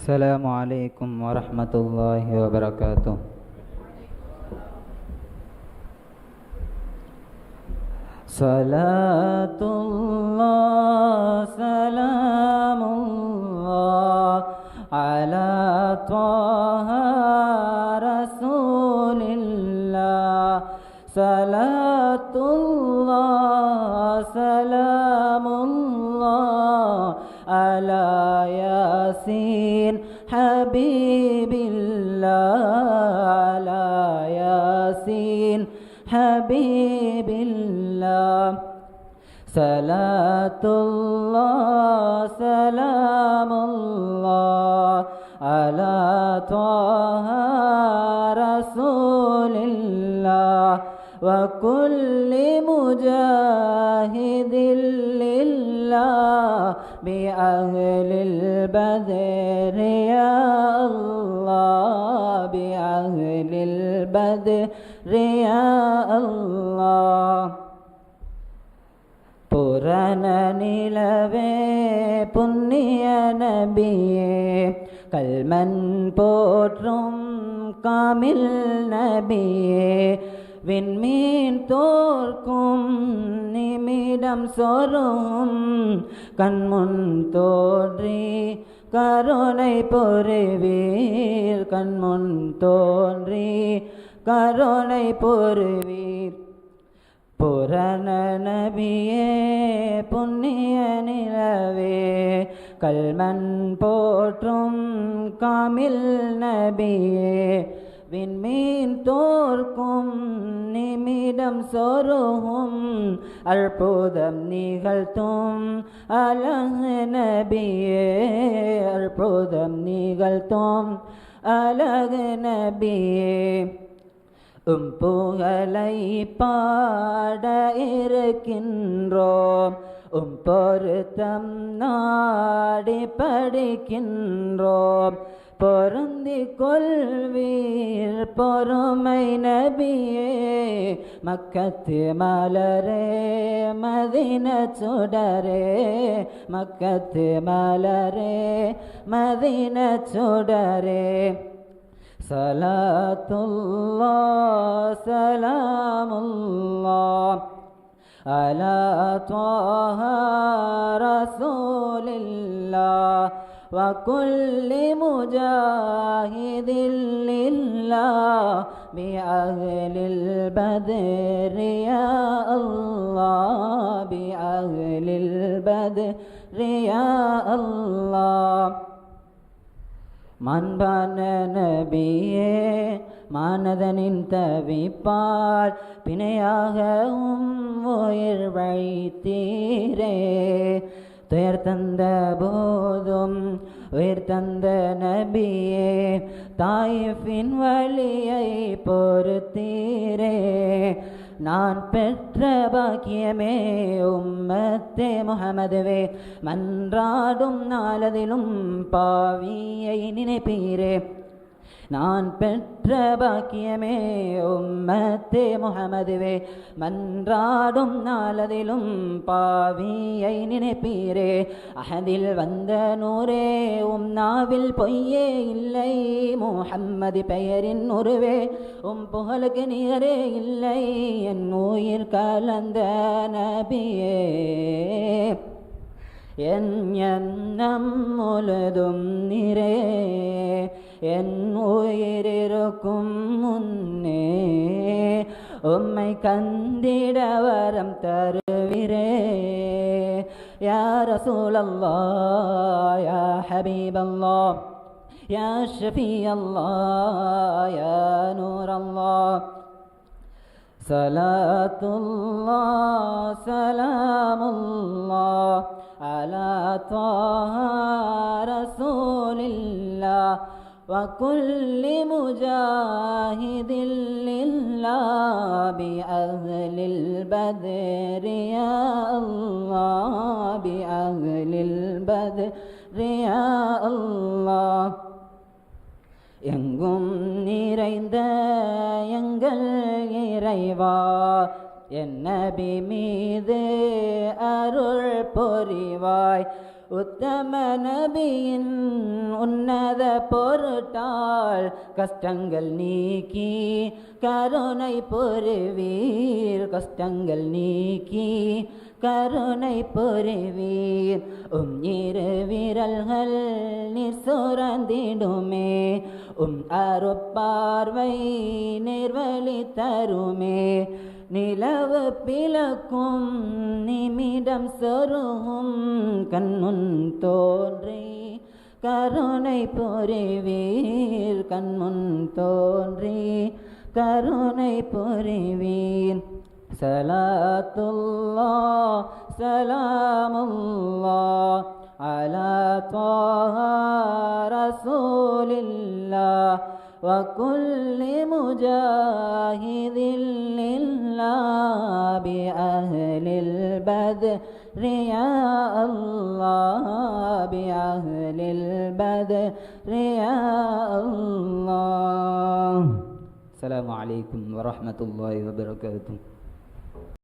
السلام عليكم ورحمة الله وبركاته. صلاة الله سلام الله على طه رسول الله. صلاة الله سلام ياسين حبيب الله على ياسين حبيب الله. صلاة الله سلام الله على طه رسول الله وكل مجاهد لله. بأهل البدر يا الله بأهل البدر يا الله புரண நிலவே புண்ணிய நபியே கல்மன் போற்றும் காமில் நபியே விண்மீன் தோற்கும் நிமிடம் சொரும். கண்முன் தோன்றி கருணை பொறுவீர் கண்முன் தோன்றி கருணை பொறுவீர் புரண நபியே புண்ணிய நிலவே. கல்மண் போற்றும் காமில் நபியே. விண்மீன் தோற்கும் நிமிடம் சொருகும் அற்புதம் நிகழ்த்தும் அழகு நபியே அற்புதம் நிகழ்த்தும் அழகு நபியே. உம் புகழை பாட இருக்கின்றோம். உம் பொருத்தம் நாடி படிக்கின்றோம். பொருந்தி கொள்வீர் பொறுமை நபியே மக்கத்து மலரே மதின சுடரே மக்கத்து மலரே மதின சுடரே. சலாத்துல்லா சலாமுல்லா. على طه رسول الله وكل مجاهد لله بأهل البدر يا الله بأهل البدر يا الله. மண்பான நபியே மானதனின் தவிப்பால் பிணையாகவும் உயிர் வைத்தீரே. துயர் தந்த போதும் உயிர் தந்த நபியே தாயிஃபின் வழியை பொறுத்தீரே. நான் பெற்ற பாக்கியமே உம்மத்தே முகமதுவே மன்றாடும் நாளதிலும் பாவியை நினைப்பீரே. நான் பெற்ற பாக்கியமே உம்மத்தே முகமதுவே மன்றாடும் நாளதிலும் பாவியை நினைப்பீரே. அகதில் வந்த நூரே உம் நாவில் பொய்யே இல்லை. முகம்மதி பெயரின் உருவே உம் புகழுக்கு நிகரே இல்லை. என் உயிர் கலந்த நபியே. என் எண்ணம் முழுதும் நிறே என் உயிரிருக்கும் முன்னே உம்மை கந்திட வரம் தருவிரே யா ரசூலல்லா யா ஹபீபல்லா يا شفيع الله يا نور الله صلاة الله سلام الله على طه رسول الله وكل مجاهد لله بأهل البدر يا الله بأهل البدر يا الله எங்கும் நிறைந்த எங்கள் இறைவா என் நபி மீது அருள் பொறிவாய் உத்தம நபியின் உன்னத பொருட்டால் கஷ்டங்கள் நீக்கி கருணை பொறுவீர் கஷ்டங்கள் நீக்கி கருணை பொறுவீர் உம் இரு விரல்கள் நீர் சுரந்திடுமே. உம் அருப்பார்வை நிர்வழி தருமே. நிலவு பிளக்கும் நிமிடம் சொருகும் கண்முன் தோன்றி கருணை புரிவீர் கண்முன் தோன்றி கருணை புரிவீர். சலாத்துல்லா சலாமுல்லா அலா ரசூலில்லா. وكل مجاهد لله بأهل البدر. يا الله بأهل البدر. يا الله. السلام عليكم ورحمة الله وبركاته.